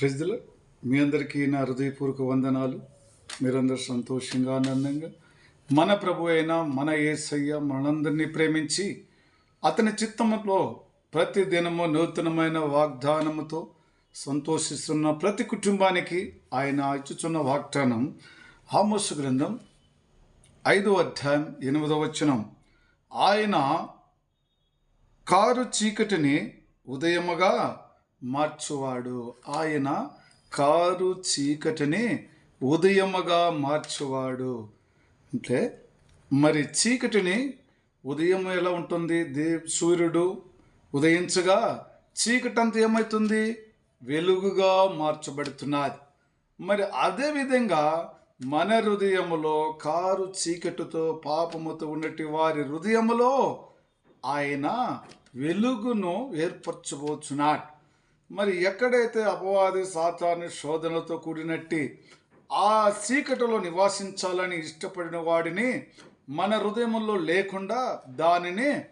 ప్రజల మీ అందరికీ నా హృదయపూర్వక వందనాలు. మీరందరూ సంతోషంగా ఆనందంగా మన ప్రభు అయిన మన ఏసయ్య మనందరినీ ప్రేమించి అతని చిత్తములో ప్రతి దినము నూతనమైన వాగ్దానముతో సంతోషిస్తున్న ప్రతి కుటుంబానికి ఆయన ఇచ్చుచున్న వాగ్దానం ఆమోసు గ్రంథం ఐదో అధ్యాయం ఎనిమిదవ వచనం. ఆయన కారు చీకటిని ఉదయముగా మార్చువాడు. ఆయన కారు చీకటిని ఉదయముగా మార్చువాడు. అంటే మరి చీకటిని ఉదయం ఎలా ఉంటుంది? దే సూర్యుడు ఉదయించగా చీకటి అంతా ఏమవుతుంది వెలుగుగా మార్చబడుతున్నది. మరి అదే విధంగా మన హృదయములో కారు చీకటితో పాపముతో ఉన్నటి వారి హృదయములో ఆయన వెలుగును ఏర్పరచబోచున్నాడు. మరి ఎక్కడైతే అపవాది సాతాను శోధనలతో కూడినట్టి ఆ చీకటిలో నివాసించాలని ఇష్టపడిన వాడిని మన హృదయంలో లేకుండా దానిని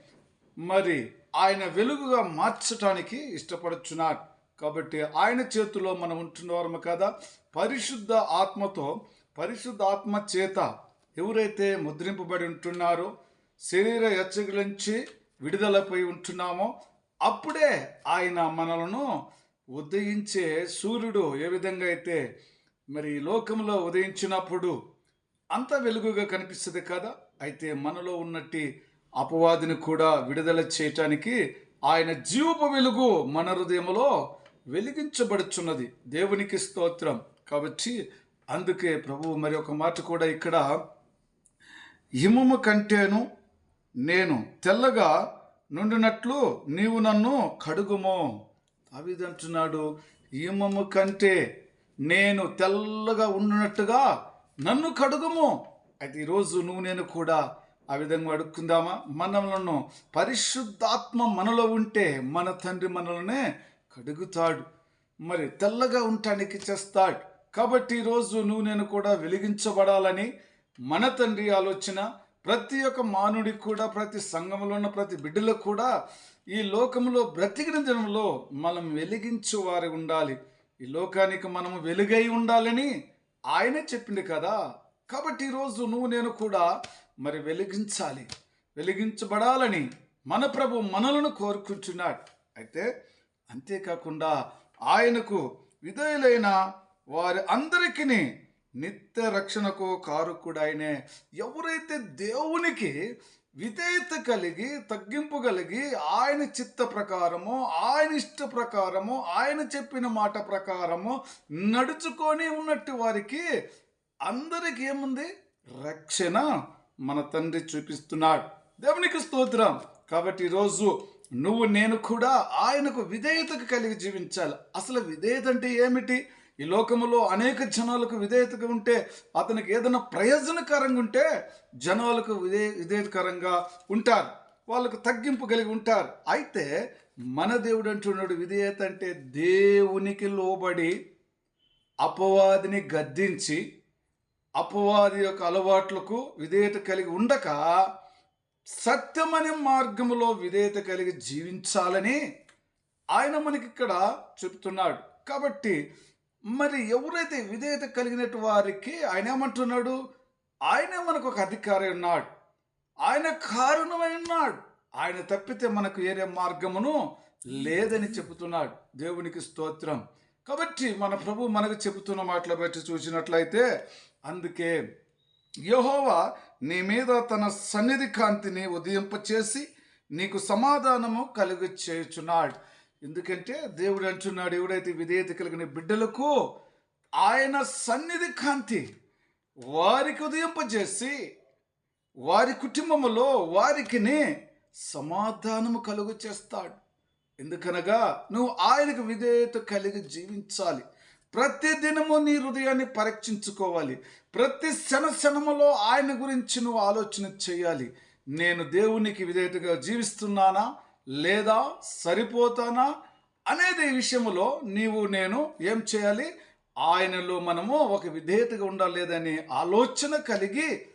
మరి ఆయన వెలుగుగా మార్చటానికి ఇష్టపడుచున్నాడు. కాబట్టి ఆయన చేతిలో మనం ఉంటున్నవారము కదా? పరిశుద్ధ ఆత్మతో పరిశుద్ధ ఆత్మ చేత ఎవరైతే ముద్రింపబడి ఉంటున్నారో శరీర హెచ్చరికల విడుదలపై ఉంటున్నామో అప్పుడే ఆయన మనలను ఉదయించే సూర్యుడు ఏ విధంగా అయితే మరి లోకంలో ఉదయించినప్పుడు అంత వెలుగుగా కనిపిస్తుంది కదా అయితే మనలో ఉన్నట్టి అపవాదిని కూడా విడుదల చేయటానికి ఆయన జీవపు వెలుగు మన హృదయంలో వెలిగించబడుచున్నది. దేవునికి స్తోత్రం. కాబట్టి అందుకే ప్రభువు మరి ఒక మాట కూడా ఇక్కడ హిమము కంటేను నేను తెల్లగా నుండినట్లు నీవు నన్ను కడుగుమో. దావీదంటున్నాడు హిమము కంటే నేను తెల్లగా ఉండినట్టుగా నన్ను కడుగుము. అయితే ఈరోజు నువ్వు నేను కూడా ఆ విధంగా అడుక్కుందామా? మనలను పరిశుద్ధాత్మ మనలో ఉంటే మన తండ్రి మనల్నే కడుగుతాడు. మరి తెల్లగా ఉండటానికి చేస్తాడు. కాబట్టి ఈరోజు నువ్వు నేను కూడా వెలిగించబడాలని మన తండ్రి ఆలోచన ప్రతి ఒక్క మానవుడికి కూడా ప్రతి సంఘంలో ఉన్న ప్రతి బిడ్డలకు కూడా ఈ లోకంలో బ్రతికిన జనంలో మనం వెలిగించు వారి ఉండాలి. ఈ లోకానికి మనము వెలుగై ఉండాలని ఆయనే చెప్పింది కదా. కాబట్టి ఈరోజు నువ్వు నేను కూడా మరి వెలిగించాలి. వెలిగించబడాలని మన ప్రభు మనలను కోరుకుంటున్నాడు. అయితే అంతేకాకుండా ఆయనకు విధేయులైన వారి అందరికీ నిత్య రక్షణకు కారుకుడైనే ఆయనే ఎవరైతే దేవునికి విధేయత కలిగి తగ్గింపు కలిగి ఆయన చిత్త ప్రకారము ఆయన ఇష్ట ప్రకారము ఆయన చెప్పిన మాట ప్రకారము నడుచుకొని ఉన్నట్టు వారికి అందరికి ఏముంది? రక్షణ మన తండ్రి చూపిస్తున్నాడు. దేవునికి స్తోత్రం. కాబట్టి ఈరోజు నువ్వు నేను కూడా ఆయనకు విధేయతకు కలిగి జీవించాలి. అసలు విధేయత అంటే ఏమిటి? ఈ లోకములో అనేక జనాలకు విధేయతగా ఉంటే అతనికి ఏదైనా ప్రయోజనకరంగా ఉంటే జనాలకు విధే విధేయకరంగా ఉంటారు. వాళ్ళకు తగ్గింపు కలిగి ఉంటారు. అయితే మన దేవుడు అంటున్నాడు విధేయత అంటే దేవునికి లోబడి అపవాదిని గద్దించి అపవాది యొక్క అలవాట్లకు విధేయత కలిగి ఉండక సత్యమనే మార్గంలో విధేయత కలిగి జీవించాలని ఆయన మనకి ఇక్కడ చెప్తున్నాడు. కాబట్టి మరి ఎవరైతే విధేయత కలిగినట్టు వారికి ఆయన ఏమంటున్నాడు ఆయనే మనకు ఒక అధికారి ఉన్నాడు. ఆయన కారణమై ఉన్నాడు. ఆయన తప్పితే మనకు ఏరే మార్గమును లేదని చెబుతున్నాడు. దేవునికి స్తోత్రం. కాబట్టి మన ప్రభు మనకు చెబుతున్న మాటలు బట్టి చూసినట్లయితే అందుకే యహోవా నీ మీద తన సన్నిధి కాంతిని ఉదయింపచేసి నీకు సమాధానము కలుగు చేయుచున్నాడు ఎందుకంటే దేవుడు అంటున్నాడు ఎవడైతే విధేయత కలిగిన బిడ్డలకు ఆయన సన్నిధి కాంతి వారికి ఉదయింపజేసి వారి కుటుంబములో వారికిని సమాధానము కలుగు చేస్తాడు. ఎందుకనగా నువ్వు ఆయనకు విధేయత కలిగి జీవించాలి. ప్రతి దినము నీ హృదయాన్ని పరీక్షించుకోవాలి. ప్రతి క్షణ క్షణములో ఆయన గురించి నువ్వు ఆలోచన చేయాలి. నేను దేవునికి విధేయతగా జీవిస్తున్నానా? లేదా సరిపోతానా అనేది విషయంలో నీవు నేను ఏం చేయాలి? ఆయనలో మనము ఒక విధేయతగా ఉండాలి ఆలోచన కలిగి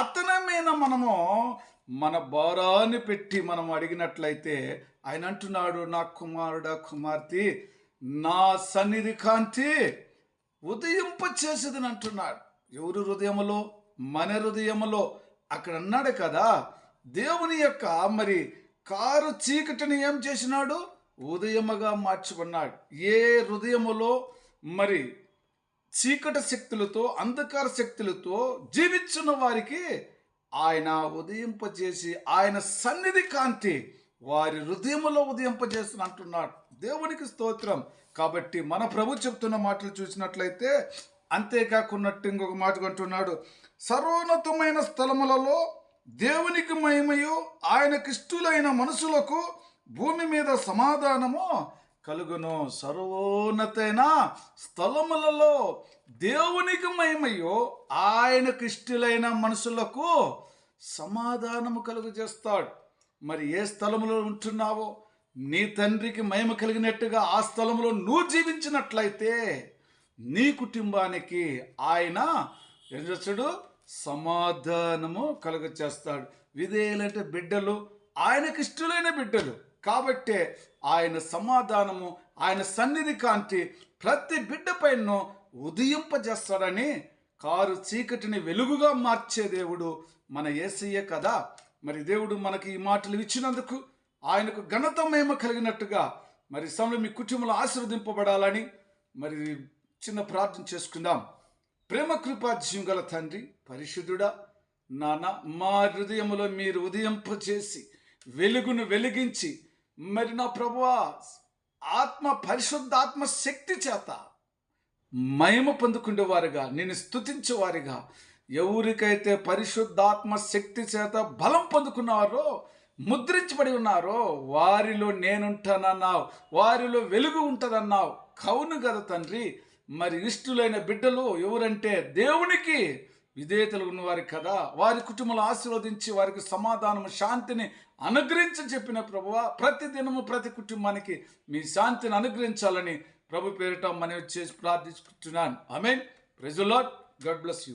అతని మీద మనము మన భారాన్ని పెట్టి మనం అడిగినట్లయితే ఆయన అంటున్నాడు నా కుమారుడ కుమార్తె నా సన్నిధి కాంతి ఉదయింప చేసేదని అంటున్నాడు. ఎవరు హృదయములో? మన హృదయములో. అక్కడ అన్నాడు కదా దేవుని యొక్క మరి కారు చీకటిని ఏం చేసినాడు? ఉదయముగా మార్చుకున్నాడు. ఏ హృదయములో? మరి చీకటి శక్తులతో అంధకార శక్తులతో జీవించిన వారికి ఆయన ఉదయింపజేసి ఆయన సన్నిధి కాంతి వారి హృదయములో ఉదయింపజేస్తున్న అంటున్నాడు. దేవునికి స్తోత్రం. కాబట్టి మన ప్రభు చెప్తున్న మాటలు చూసినట్లయితే అంతేకాకున్నట్టు ఇంకొక మాట అంటున్నాడు. సర్వోన్నతమైన స్థలములలో దేవునికి మహిమయు ఆయనకిష్టులైన మనసులకు భూమి మీద సమాధానము కలుగును. సర్వోన్నతైన స్థలములలో దేవునికి మహిమయు ఆయన ఇష్టలైన మనుషులకు సమాధానము కలుగు చేస్తాడు. మరి ఏ స్థలములో ఉంటున్నావో? నీ తండ్రికి మహిమ కలిగినట్టుగా ఆ స్థలంలో నువ్వు జీవించినట్లయితే నీ కుటుంబానికి ఆయన ఏం చేస్తాడు సమాధానము కలుగ చేస్తాడు విధేయులంటే బిడ్డలు ఆయనకి ఇష్టలైన బిడ్డలు. కాబట్టే ఆయన సమాధానము ఆయన సన్నిధి కాంతి ప్రతి బిడ్డ పైన ఉదయింపజేస్తాడని కారు చీకటిని వెలుగుగా మార్చే దేవుడు మన ఏసయ్యే కదా. మరి దేవుడు మనకి ఈ మాటలు ఇచ్చినందుకు ఆయనకు ఘనత మేమ కలిగినట్టుగా మరి సమయంలో మీ కుటుంబంలో ఆశీర్వదింపబడాలని మరి చిన్న ప్రార్థన చేసుకుందాం. ప్రేమ కృపా గల తండ్రి పరిశుద్ధుడా నాన్న మా హృదయంలో మీరు ఉదయింపచేసి వెలుగును వెలిగించి మరి నా ప్రభువా ఆత్మ పరిశుద్ధాత్మ శక్తి చేత మహిమ పొందుకునేవారుగా నేను స్తుతించేవారుగా ఎవరికైతే పరిశుద్ధాత్మ శక్తి చేత బలం పొందుకున్నారో ముద్రించబడి ఉన్నారో వారిలో నేనుంటానన్నావు వారిలో వెలుగు ఉంటుందన్నావు. కవును కదా తండ్రి మరి ఇష్టులైన బిడ్డలు ఎవరంటే దేవునికి విధేయతలు ఉన్నవారు కదా. వారి కుటుంబాలు ఆశీర్వదించి వారికి సమాధానము శాంతిని అనుగ్రహించి చెప్పిన ప్రభువ ప్రతి దినము ప్రతి కుటుంబానికి మీ శాంతిని అనుగ్రహించాలని ప్రభు పేరిట మనవి చేసి ప్రార్థించుకుంటున్నాను. I mean praise the Lord God bless you.